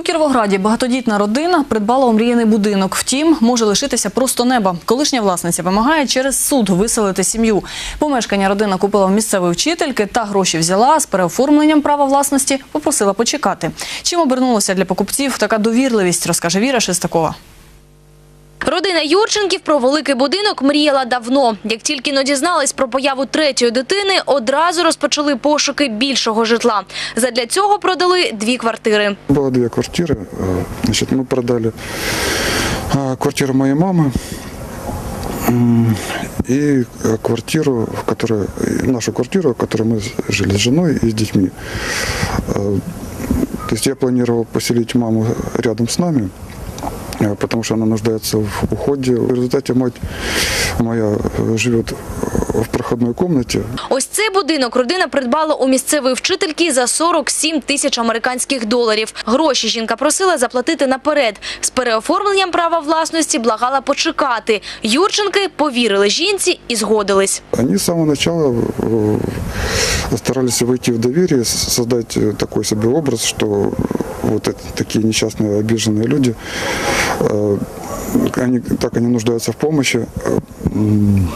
У Кіровограді багатодітна родина придбала омріяний будинок. Втім, може лишитися просто неба. Колишня власниця вимагає через суд виселити сім'ю. Помешкання родина купила в місцевої вчительки та гроші взяла з переоформленням права власності. Попросила почекати. Чим обернулася для покупців така довірливість, розкаже Віра Шестакова. Родина Юрченків про великий будинок мріяла давно. Як тільки но дізнались про появу третьої дитини, одразу розпочали пошуки більшого житла. Задля цього продали дві квартири. Было две квартиры. Э, Значит, мы продали а, квартиру моей мамы м, и э, квартиру, в которой, и нашу квартиру, в которой мы жили с женой и с детьми. Э, То есть я планировал поселить маму рядом с нами, э, потому что она нуждается в уходе. В результате мать моя э, живет в проходной комнате. Ось цей будинок родина придбала у місцевої вчительки за 47 тисяч американських доларів. Гроші жінка просила заплатити наперед. З переоформленням права власності благала почекати. Юрченки повірили жінці і згодились. Они с самого начала э, старались войти в доверие, с- создать э, такой себе образ, что вот это, такие несчастные, обиженные люди, э, они, так они нуждаются в помощи. Э, м,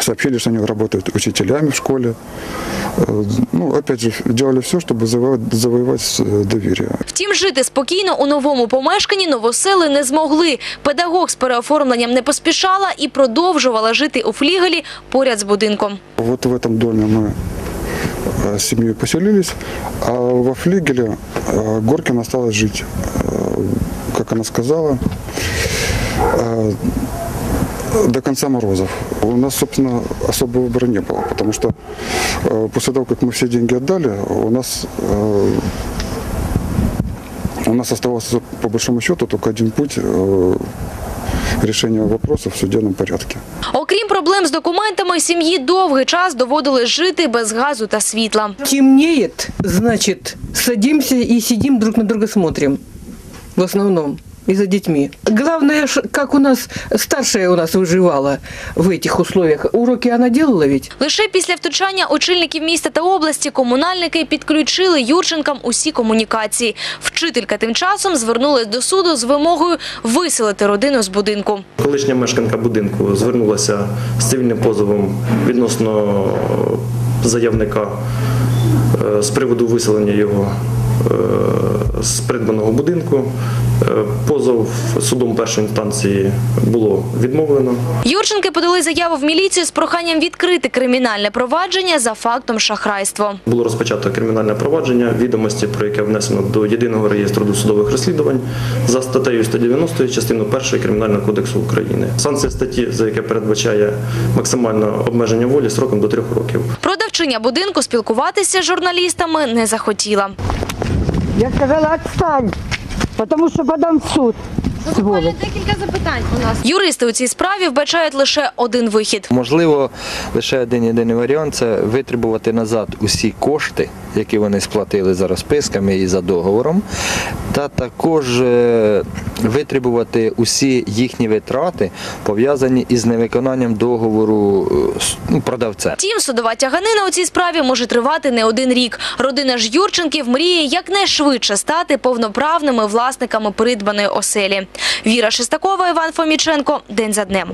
Сообщили, что они работают учителями в школе. Э, Ну, опять же, делали все, чтобы завоевать, завоевать э, доверие. Втім, жити спокійно у новому помешканні новосели не змогли. Педагог з переоформленням не поспішала і продовжувала жити у флігелі поряд з будинком. Вот в этом доме мы э, с семьей поселились, а во флигеле э, Горкина осталась жить. Э, Как она сказала, э, до конца морозов. У нас, собственно, особого выбора не было, потому что после того, как мы все деньги отдали, у нас у нас оставался по большому счету только один путь решения вопроса в судебном порядке. Окрім проблем з документами, сім'ї довгий час доводили жити без газу та світла. Темнеет, значить, садимося і сидимо друг на друга смотрим. В основном. И за детьми. Главное, как у нас старшая у нас выживала в этих условиях. Уроки она делала ведь? Лише після втручання очільників міста та області комунальники підключили Юрченкам усі комунікації. Вчителька тим часом звернулась до суду з вимогою виселити родину з будинку. Колишня мешканка будинку звернулася з цивільним позовом відносно заявника е, з приводу виселення його е, з придбаного будинку. Позов судом першої інстанції було відмовлено. Юрченки подали заяву в міліцію з проханням відкрити кримінальне провадження за фактом шахрайства. Було розпочато кримінальне провадження, відомості про яке внесено до єдиного реєстру досудових розслідувань за статтею 190 частиною 1 Кримінального кодексу України. Санкція статті, за яке передбачає максимальне обмеження волі сроком до трьох років. Продавчиня будинку спілкуватися з журналістами не захотіла. Я сказала, отстань, потому що подам в суд. Сволочь. декілька запитань у нас. Юристи у цій справі вбачають лише один вихід. Можливо, лише один єдиний варіант це витребувати назад усі кошти, які вони сплатили за розписками і за договором, та також е, витребувати усі їхні витрати, пов'язані із невиконанням договору е, ну. Втім, судова тяганина у цій справі може тривати не один рік. Родина ж Юрченків мріє якнайшвидше стати повноправними власниками придбаної оселі. Віра Шестакова, Іван Фоміченко. День за днем.